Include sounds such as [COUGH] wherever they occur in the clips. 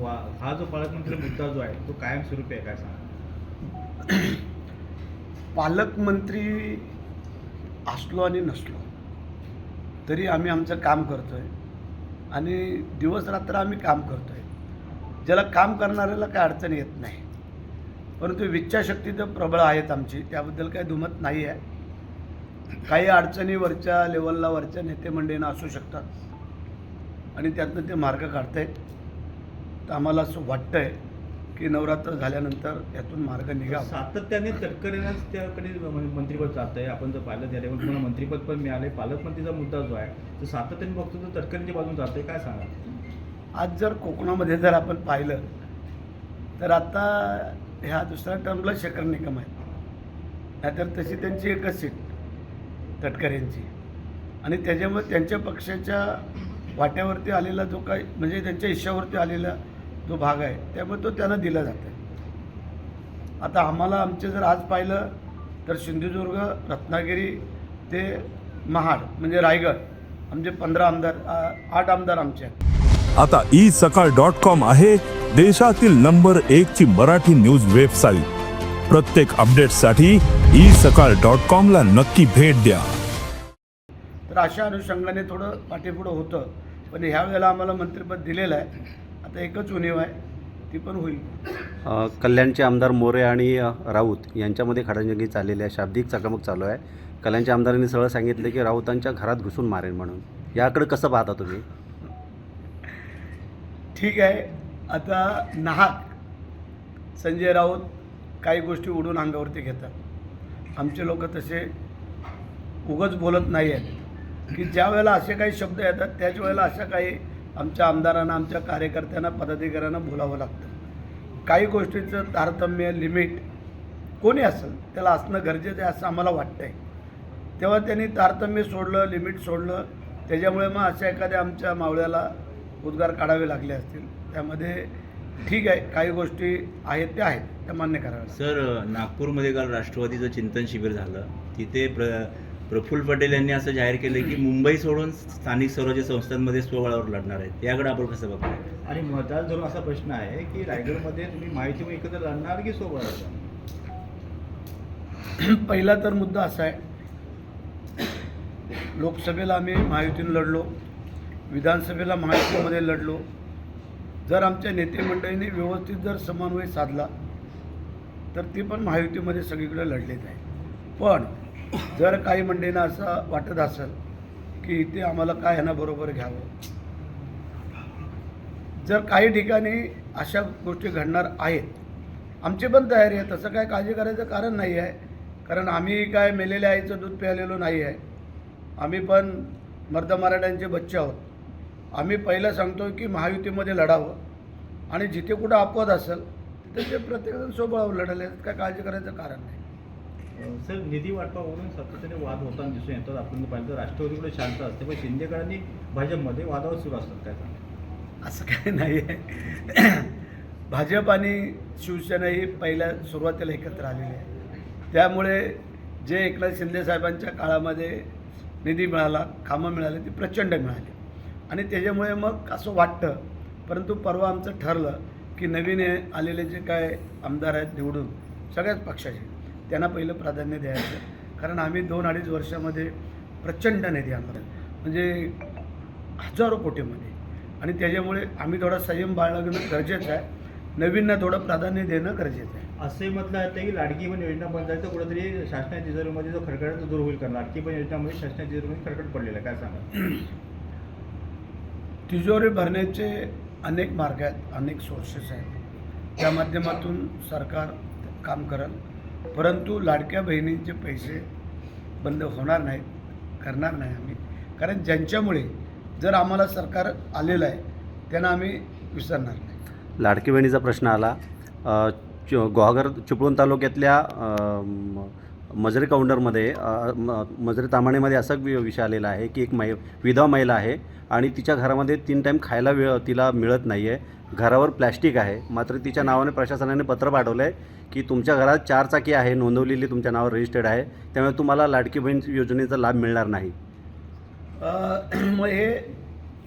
वा हा जो पालकमंत्री मुद्दा जो आहे तो कायमस्वरूपी आहे काय सांगा पालकमंत्री असलो आणि नसलो तरी आम्ही आमचं काम करतो आहे आणि दिवस रात्र आम्ही काम करतो आहे ज्याला काम करणाऱ्याला काय अडचण येत नाही. परंतु इच्छाशक्ती तर प्रबळ आहेत आमची त्याबद्दल काही दुमत नाही आहे. काही अडचणी वरच्या लेवलला वरच्या नेते मंडळींना असू शकतात. आणि त्यातनं ते मार्ग काढतायत. तर आम्हाला असं वाटतं आहे की नवरात्र झाल्यानंतर यातून मार्ग निघावा. सातत्याने तटकरेनंच त्याकडे म- मंत्रिपद जात आहे आपण जर पाहिलं त्या लेवल तुम्हाला मंत्रिपद पण मिळाले पालकमंत्रीचा मुद्दा जो आहे तो सातत्याने बघतो तो तटकरेंच्या बाजून जात आहे काय सांगा आज जर कोकणामध्ये जर आपण पाहिलं तर आता ह्या दुसऱ्या टर्मला शेखर निकम आहेत. नाहीतर तशी त्यांची एकच सीट तटकरेंची. आणि त्याच्यामुळे त्यांच्या पक्षाच्या वाट्यावरती आलेला जो काही म्हणजे त्यांच्या हिश्श्यावरती आलेला जो भाग आहे त्यामुळे तो त्यांना दिला जातो आता आम्हाला आमचे जर आज पाहिलं तर सिंधुदुर्ग रत्नागिरी ते महाड म्हणजे रायगड आमचे पंधरा आमदार आठ आमदार आमचे आता ई सकाळ डॉट कॉम आहे देशातील नंबर एक ची मराठी न्यूज वेबसाईट. प्रत्येक अपडेटसाठी ई सकाळ डॉट कॉम ला नक्की भेट द्या. तर अशा अनुषंगाने थोडं पाठीपुढं होतं पण ह्या वेळेला आम्हाला मंत्रिपद दिलेलं आहे. आता एकच उणीव आहे ती पण होईल. कल्याणचे आमदार मोरे आणि राऊत यांच्यामध्ये खडाजंगी चाललेली आहे. शाब्दिक चकमक चालू आहे. कल्याणच्या आमदारांनी सरळ सांगितले की राऊतांच्या घरात घुसून मारेन म्हणून. याकडे कसं पाहता तुम्ही? ठीक आहे. आता नाहक संजय राऊत काही गोष्टी उडून अंगावरती घेतात. आमचे लोक तसे उगच बोलत नाही आहेत की ज्या वेळेला असे काही शब्द येतात त्याच वेळेला अशा काही आमच्या आमदारांना आमच्या कार्यकर्त्यांना पदाधिकाऱ्यांना बोलावं लागतं. काही गोष्टीचं तारतम्य लिमिट कोणी असेल त्याला असणं गरजेचं आहे असं आम्हाला वाटतं आहे तेव्हा त्यांनी तारतम्य सोडलं लिमिट सोडलं. त्याच्यामुळे मग अशा एखाद्या आमच्या मावळ्याला उद्गार काढावे लागले असतील. त्यामध्ये ठीक आहे काही गोष्टी आहेत त्या आहेत त्या मान्य कराव्या सर नागपूरमध्ये काल राष्ट्रवादीचं चिंतन शिबिर झालं. तिथे प्र प्रफुल्ल पटेल यांनी असं जाहीर केलं की मुंबई सोडून स्थानिक स्वराज्य संस्थांमध्ये स्वबळावर लढणार आहेत. याकडे आपण कसं बघताय आणि मतदार धरून असा प्रश्न आहे की रायगडमध्ये तुम्ही माहिती एकत्र लढणार की लढणार? [CLEARS THROAT] पहिला तर मुद्दा असा आहे. लोकसभेला आम्ही महायुतीनं लढलो. विधानसभेला महायुतीमध्ये लढलो. जर आमच्या नेते मंडळींनी व्यवस्थित जर समन्वय साधला तर ती पण महायुतीमध्ये सगळीकडे लढलेत आहे. पण जर काही मंडळींना असं वाटत असेल की इथे आम्हाला काय ह्यांना बरोबर घ्यावं. जर काही ठिकाणी अशा गोष्टी घडणार आहेत आमची पण तयारी आहे. तसं काय काळजी करायचं कारण नाही आहे. कारण आम्ही काय मेलेल्या आईचं दूध प्यालेलो नाही आहे. आम्ही पण मर्द मराठ्यांचे बच्चे आहोत. आम्ही पहिलं सांगतो की महायुतीमध्ये लढावं. आणि जिथे कुठं अपवाद असेल तिथे ते प्रत्येकजण सोबळावर लढले काय काळजी करायचं कारण नाही. सर निधी वाटपावरून सातत्याने वाद होताना दिसून येतात. आपण पाहिलं तर राष्ट्रवादीकडे शांत असते पण शिंदेकरांनी भाजपमध्ये वादावर सुरू असतात. काय असं काही नाही. आहे भाजप आणि शिवसेना ही पहिल्या सुरुवातीला एकत्र आलेली आहे. त्यामुळे जे एकनाथ शिंदे साहेबांच्या काळामध्ये निधी मिळाला कामं मिळाली ती प्रचंड मिळाली. आणि त्याच्यामुळे मग असं वाटतं परंतु परवा आमचं ठरलं की नवीन आलेले जे काय आमदार आहेत निवडून सगळ्याच पक्षाचे त्यांना पहिलं प्राधान्य द्यायचं. कारण आम्ही दोन अडीच वर्षामध्ये प्रचंड निधी आणला. म्हणजे हजारो कोटीमध्ये. आणि त्याच्यामुळे आम्ही थोडा संयम बाळगणं गरजेचं आहे. नवीनना थोडं प्राधान्य देणं गरजेचं आहे. असे म्हटलं जातं की लाडकी पण योजना बंद झाली तर कुठेतरी शासनाच्या तिजोरीमध्ये जो खडखड आहे तो दूर होईल. कारण लाडकी पण योजनामध्ये शासनाच्या तिजोरीमध्ये खडखड पडलेला आहे. काय सांगा? [CLEARS THROAT] तिजोरी भरण्याचे अनेक मार्ग आहेत. अनेक सोर्सेस आहेत. त्या माध्यमातून सरकार काम करेल. परंतु लाडक्या बहिणींचे पैसे बंद होणार नाहीत करणार नाही आम्ही. कारण ज्यांच्यामुळे जर आम्हाला सरकार आलेलं आहे त्यांना आम्ही विसरणार नाही. लाडकी बहिणीचा प्रश्न आला. अ, च- गुहागर चिपळूण तालुक्यातल्या मजरे काउंटरमध्ये म- मजरे तामाणेमध्ये असा वि- विषय आलेला आहे की एक मै विधवा महिला आहे आणि तिच्या घरामध्ये तीन टाईम खायला वेळ तिला मिळत नाही आहे घरावर प्लॅस्टिक आहे. मात्र तिच्या नावाने प्रशासनाने पत्र पाठवलं आहे की तुमच्या घरात चार चाकी आहे नोंदवलेली तुमच्या नावावर रजिस्टर्ड आहे. त्यामुळे तुम्हाला लाडकी बहीण योजनेचा लाभ मिळणार नाही. [CLEARS THROAT] मग हे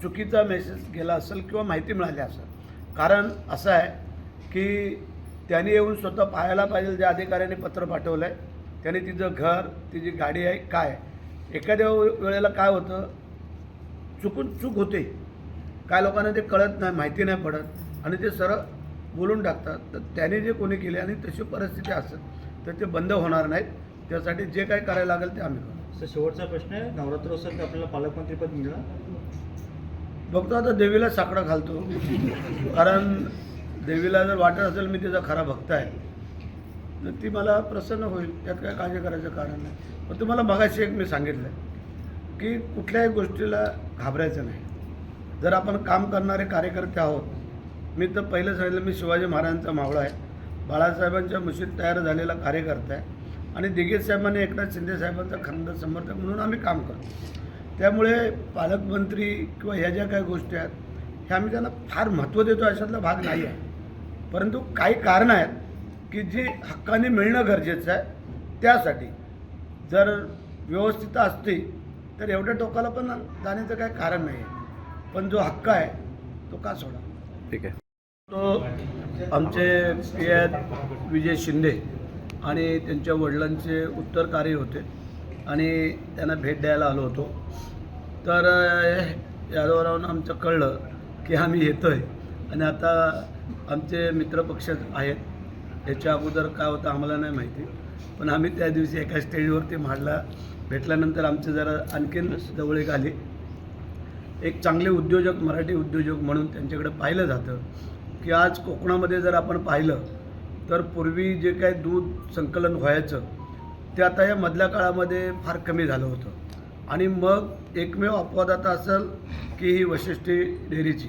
चुकीचा मेसेज गेला असेल किंवा माहिती मिळाली असेल. कारण असं आहे की त्यांनी येऊन स्वतः पाहायला पाहिजे ज्या अधिकाऱ्यांनी पत्र पाठवलं आहे त्यांनी तिचं घर तिची गाडी आहे काय? एखाद्या वेळेला काय होतं? चुकून चूक होते. काय लोकांना ते कळत नाही माहिती नाही पडत. आणि ते सरळ बोलून टाकतात. तर त्याने जे कोणी केले आणि तशी परिस्थिती असेल तर ते बंद होणार नाहीत. त्यासाठी जे काही करायला लागेल ते आम्ही करू सर शेवटचा प्रश्न आहे. नवरात्रोत्सव आपल्याला पालकमंत्रीपद मिळणार. बघतो आता देवीला साकडं घालतो. कारण देवीला जर वाटत असेल मी तिचा खरा भक्त आहे. तर ती मला प्रसन्न होईल त्यात काय काळजी करायचं कारण नाही. पण तुम्हाला मगाशी एक मी सांगितलं की कुठल्याही गोष्टीला घाबरायचं नाही. जर आपण काम करणारे कार्यकर्ते आहोत मी तर पहिलं सांगितलं मी शिवाजी महाराजांचा मावळा आहे. बाळासाहेबांच्या मुशीत तयार झालेला कार्यकर्ता आहे. आणि दिगेश साहेबांनी एकनाथ शिंदे साहेबांचा खंड समर्थक म्हणून आम्ही काम करतो. त्यामुळे पालकमंत्री किंवा ह्या ज्या काही गोष्टी आहेत ह्या आम्ही त्यांना फार महत्त्व देतो अशातला भाग नाही आहे. परंतु काही कारणं आहेत की जी हक्काने मिळणं गरजेचं आहे त्यासाठी. जर व्यवस्थित असती तर एवढ्या टोकाला पण जाण्याचं काही कारण नाही पण जो हक्क आहे तो का सोडा? ठीक आहे. तो आमचे पी आहेत विजय शिंदे आणि त्यांच्या वडिलांचे उत्तर कार्य होते आणि त्यांना भेट द्यायला आलो होतो. तर यादवरावनं आमचं कळलं की आम्ही येतो आहे आणि आता आमचे मित्रपक्ष आहेत. याच्या अगोदर काय होतं आम्हाला नाही माहिती. पण आम्ही त्या दिवशी एका स्टेजवरती मांडला भेटल्यानंतर आमचे जरा आणखीन जवळ एक आले. एक चांगले उद्योजक मराठी उद्योजक म्हणून त्यांच्याकडे पाहिलं जातं की आज कोकणामध्ये जर आपण पाहिलं तर पूर्वी जे काय दूध संकलन व्हायचं ते आता या मधल्या काळामध्ये फार कमी झालं होतं. आणि मग एकमेव अपवाद आता असेल की ही वशिष्ठी डेअरीची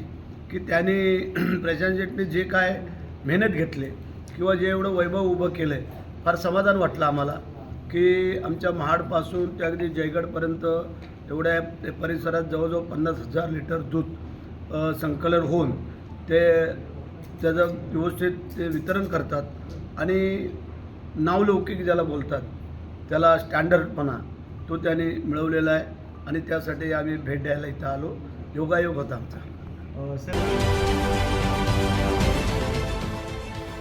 की त्याने [CLEARS THROAT] प्रशांत जे काय मेहनत घेतले किंवा जे एवढं वैभव उभं केलं आहे फार समाधान वाटलं आम्हाला की आमच्या महाडपासून ते अगदी जयगडपर्यंत एवढ्या परिसरात जवळजवळ पन्नास हजार लिटर दूध संकलन होऊन ते त्याचं व्यवस्थित ते वितरण करतात आणि नावलौकिक ज्याला बोलतात त्याला स्टँडर्डपणा तो त्यांनी मिळवलेला आहे आणि त्यासाठी आम्ही भेट द्यायला इथं आलो. योगायोग होता आमचा. सर.